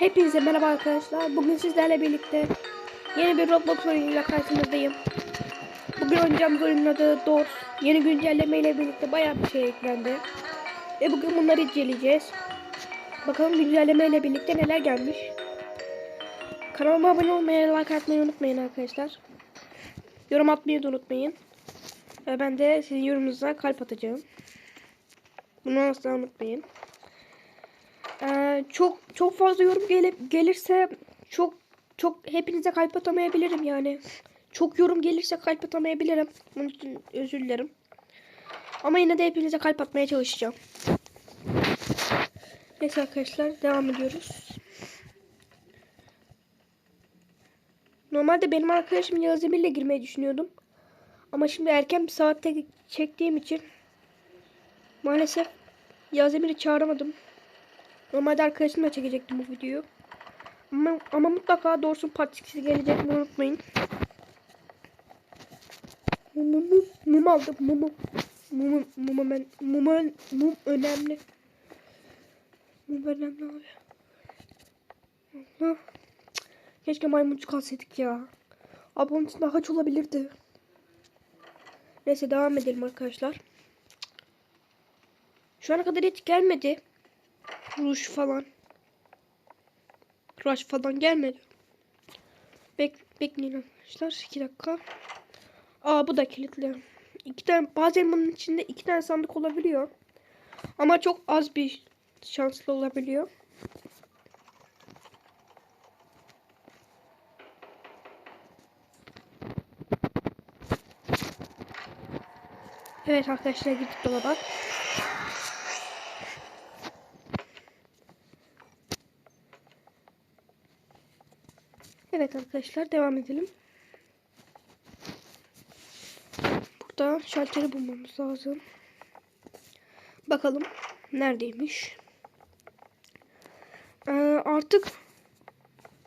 Hepinize merhaba arkadaşlar. Bugün sizlerle birlikte yeni bir Roblox oyunuyla karşınızdayım. Bugün oynayacağımız oyunun adı Doors. Yeni güncelleme ile birlikte bayağı bir şey eklendi. Ve bugün bunları inceleyeceğiz. Bakalım güncelleme ile birlikte neler gelmiş. Kanalıma abone olmayı, like atmayı unutmayın arkadaşlar. Yorum atmayı da unutmayın. Ben de sizin yorumunuza kalp atacağım. Bunu asla unutmayın. Ee, çok çok fazla yorum gelip gelirse çok çok hepinize kalp atamayabilirim yani. Çok yorum gelirse kalp atamayabilirim. Bunun için özür dilerim. Ama yine de hepinize kalp atmaya çalışacağım. Neyse arkadaşlar devam ediyoruz. Normalde benim arkadaşım Yağız Emir'le girmeyi düşünüyordum. Ama şimdi erken bir saatte çektiğim için maalesef Yağız Emir'i çağıramadım. Normalde arkadaşımla çekecektim bu videoyu. Ama, ama mutlaka doğrusu part 2'si gelecek bunu unutmayın. Mumu, mum aldım mumu. Mumu, mumu, ben, mumu, mum önemli. Mum önemli abi. Hah. Keşke maymuncuk alsaydık ya. Abi onun için ağaç olabilirdi. Neyse devam edelim arkadaşlar. Şu ana kadar hiç gelmedi. Ruş falan. Rush falan gelmedi. Bek bekleyin arkadaşlar. 2 dakika. Aa bu da kilitli. İki tane bazen bunun içinde iki tane sandık olabiliyor. Ama çok az bir şanslı olabiliyor. Evet arkadaşlar gittik dolaba. Evet arkadaşlar devam edelim. Burada şalteri bulmamız lazım. Bakalım neredeymiş. Ee, artık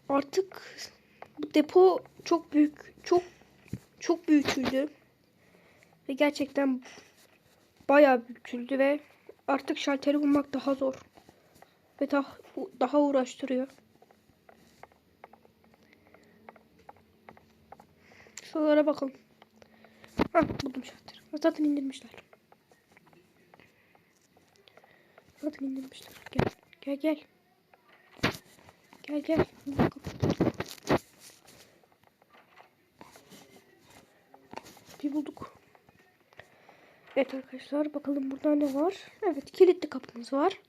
artık bu depo çok büyük çok çok büyütüldü. Ve gerçekten bayağı büyütüldü ve artık şalteri bulmak daha zor. Ve daha, daha uğraştırıyor. Şuralara bakalım. Ha buldum şalteri. Zaten indirmişler. Zaten indirmişler. Gel. Gel gel. Gel gel. Bir bulduk. Evet arkadaşlar bakalım burada ne var? Evet kilitli kapımız var.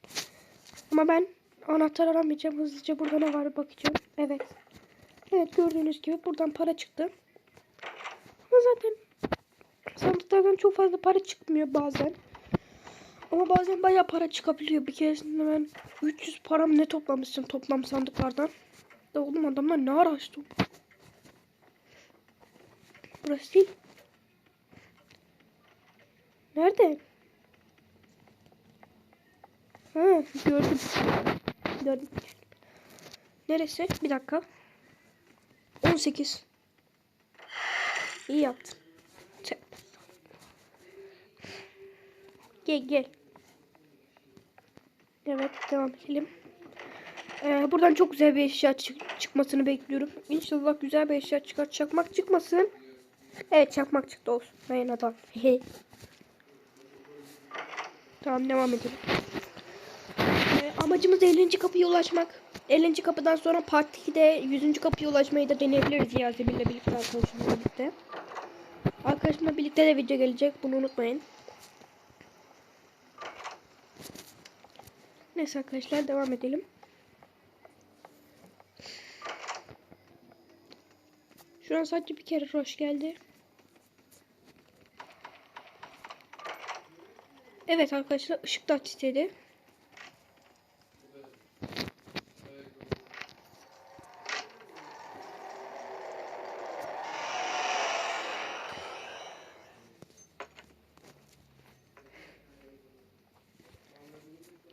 Ama ben anahtar aramayacağım. Hızlıca burada ne var bakacağım. Evet. Evet gördüğünüz gibi buradan para çıktı. Zaten sandıklardan çok fazla para çıkmıyor bazen. Ama bazen bayağı para çıkabiliyor. Bir keresinde ben 300 param ne toplamıştım toplam sandıklardan. Da oğlum adamlar ne araştı? Burası değil. Nerede? Ha gördüm. Gördüm. Neresi? Bir dakika. 18. İyi yaptın. Çek. Gel gel. Evet devam edelim. Ee, buradan çok güzel bir eşya çık çıkmasını bekliyorum. İnşallah güzel bir eşya çıkar. Çakmak çıkmasın. Evet çakmak çıktı olsun. Ben adam. tamam devam edelim. Amacımız 50. kapıya ulaşmak. 50. kapıdan sonra part 2'de 100. kapıya ulaşmayı da deneyebiliriz Yasemin'le birlikte arkadaşımla birlikte. Arkadaşımla birlikte de video gelecek. Bunu unutmayın. Neyse arkadaşlar devam edelim. Şu an sadece bir kere hoş geldi. Evet arkadaşlar ışık da titredi.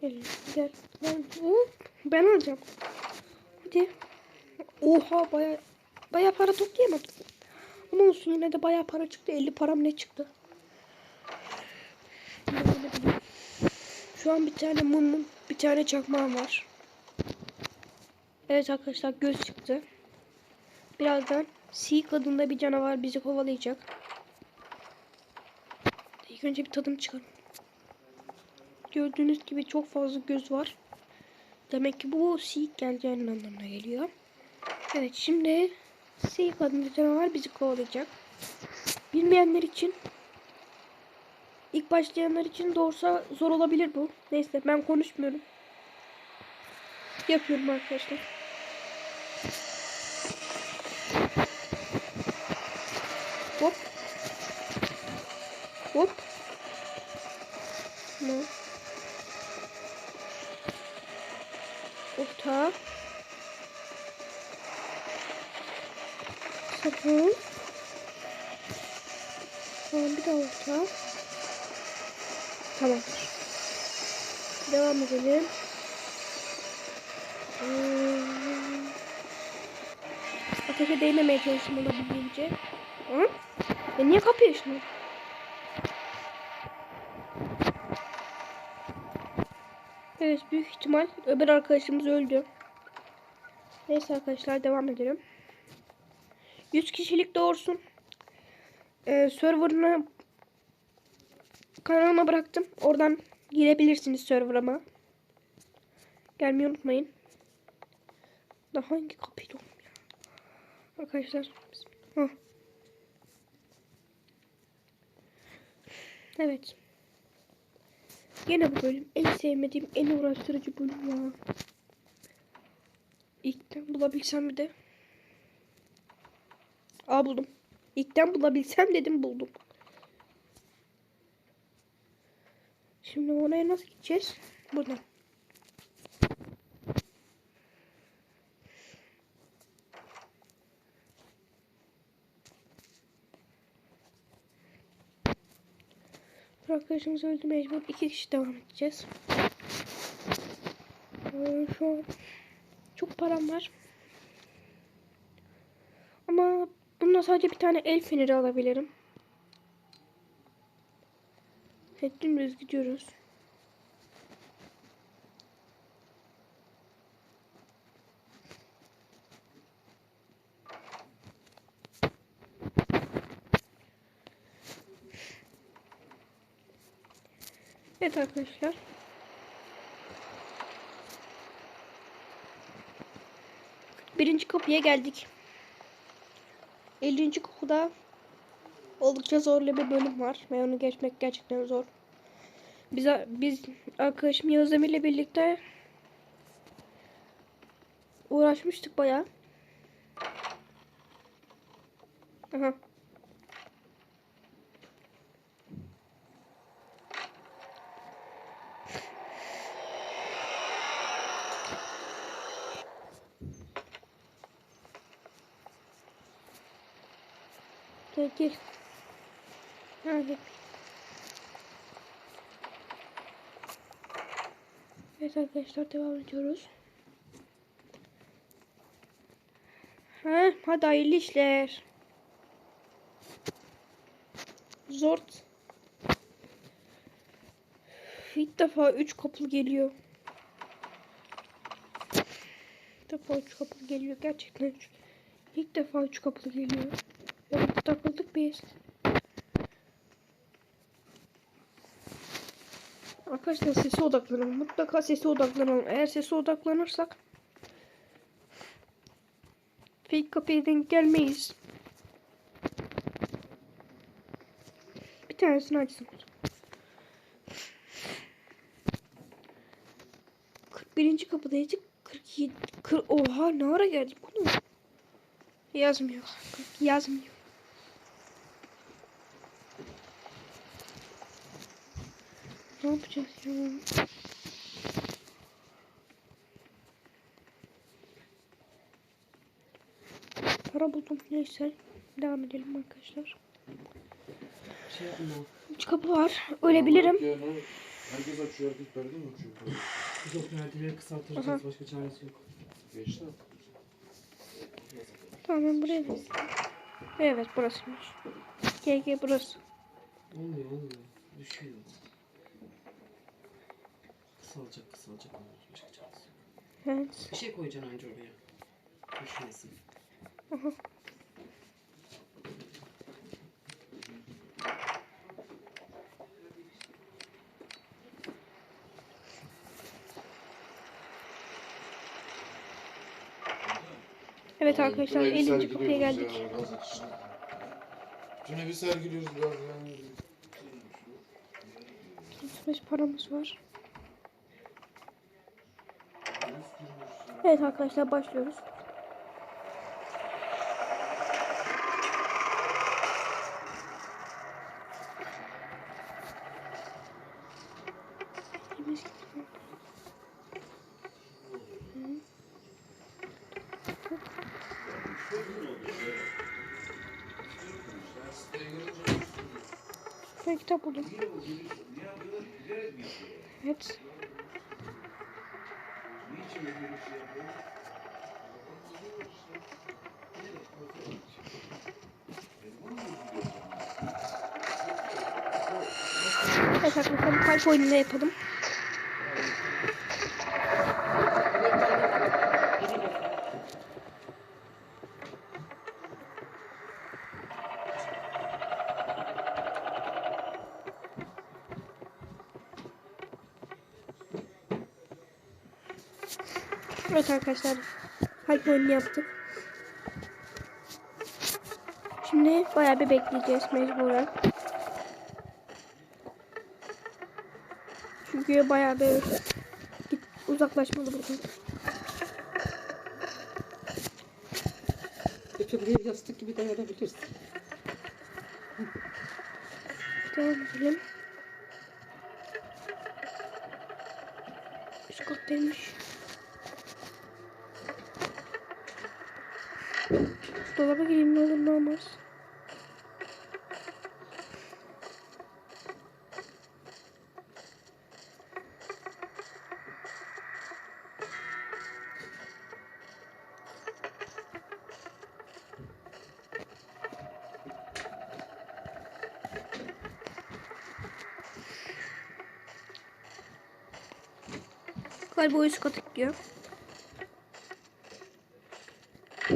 Gel gel. gel. Hop, ben alacağım. Hadi. Oha baya baya para toplayamadım. Ama olsun yine de baya para çıktı. 50 param ne çıktı? Şu an bir tane mumum, bir tane çakmağım var. Evet arkadaşlar göz çıktı. Birazdan Seek adında bir canavar bizi kovalayacak. İlk önce bir tadım çıkarım. Gördüğünüz gibi çok fazla göz var. Demek ki bu Seek geleceğinin anlamına geliyor. Evet şimdi Seek adında canavar bizi kovalayacak. Bilmeyenler için ilk başlayanlar için doğrusu zor olabilir bu. Neyse ben konuşmuyorum. Yapıyorum arkadaşlar. Hop. Hop. Tamam. Orta. Sabun. Tamam bir daha orta. Tamam. Edelim. Hmm. Ateşe değmemeye çalıştım olabildiğince. Hı? Ya niye kapıyor şunu? Evet büyük ihtimal öbür arkadaşımız öldü. Neyse arkadaşlar devam edelim. 100 kişilik doğursun. Ee, server'ını kanalıma bıraktım. Oradan girebilirsiniz server'ıma. Gelmeyi unutmayın. Daha hangi kapıyı ya? Arkadaşlar. Evet. Yine bu bölüm. En sevmediğim, en uğraştırıcı bölüm ya. İlkten bulabilsem bir de. Aa buldum. İlkten bulabilsem dedim buldum. Şimdi oraya nasıl gideceğiz? Buradan. Bu Arkadaşımız öldü mecbur. iki kişi devam edeceğiz. Ee, şu an çok param var. Ama bununla sadece bir tane el feneri alabilirim. Evet gidiyoruz. Evet arkadaşlar. Birinci kapıya geldik. 50. kapıda oldukça zorlu bir bölüm var ve onu geçmek gerçekten zor. Biz, biz arkadaşım Yağız ile birlikte uğraşmıştık bayağı. Aha. Gel gel. Ha, gel. Evet arkadaşlar devam ediyoruz. Ha, hadi hayırlı işler. Zort. İlk defa 3 kapılı geliyor. İlk defa 3 kapılı geliyor. Gerçekten üç. İlk defa 3 kapılı geliyor. Evet takıldık biz. Arkadaşlar sese odaklanalım. Mutlaka sese odaklanalım. Eğer sese odaklanırsak fake kapıya denk gelmeyiz. Bir tanesini açsın. 41. kapıdaydık. 47. 40, oha ne ara geldik bunu? Yazmıyor. Yazmıyor. Yapacağız ya? Para buldum. Neyse. Devam edelim arkadaşlar. Şey yapma. Üç kapı var. Ölebilirim. Herkes açıyor, herkes perde mi açıyor? Yok merdiveyi kısaltacağız. Aha. Başka çaresi yok. Geçti. Tamam ben buraya da- Evet burasıymış. Gel gel burası. Olmuyor olmuyor. Düşüyor. Kısalacak kısalacak. Başka çaresi yok. Evet. Bir şey koyacaksın önce oraya. Düşmesin. Evet arkadaşlar bütün evi 50. kapıya sergiliyoruz geldik. Bütün evi sergiliyoruz biraz yani. Tutmuş paramız var. Evet arkadaşlar başlıyoruz. Ben kitap buldum. Evet. Evet arkadaşlar kalp oyununu yapalım. Evet arkadaşlar kalp oyununu yaptık. Şimdi bayağı bir bekleyeceğiz mecburen. Çünkü bayağı bir git uzaklaşmalı buradan. Götürdüğü yastık gibi dayanabilirsin. Devam edelim. Üst kattaymış. Dolaba gireyim ne olur ne olmaz. Galiba üst katı gidiyor.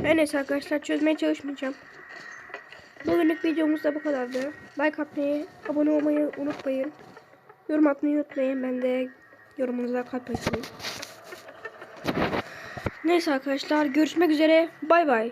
Her neyse arkadaşlar çözmeye çalışmayacağım. Bugünlük videomuz da bu kadardı. Like atmayı, abone olmayı unutmayın. Yorum atmayı unutmayın. Ben de yorumunuza kalp atayım. Neyse arkadaşlar görüşmek üzere. Bay bay.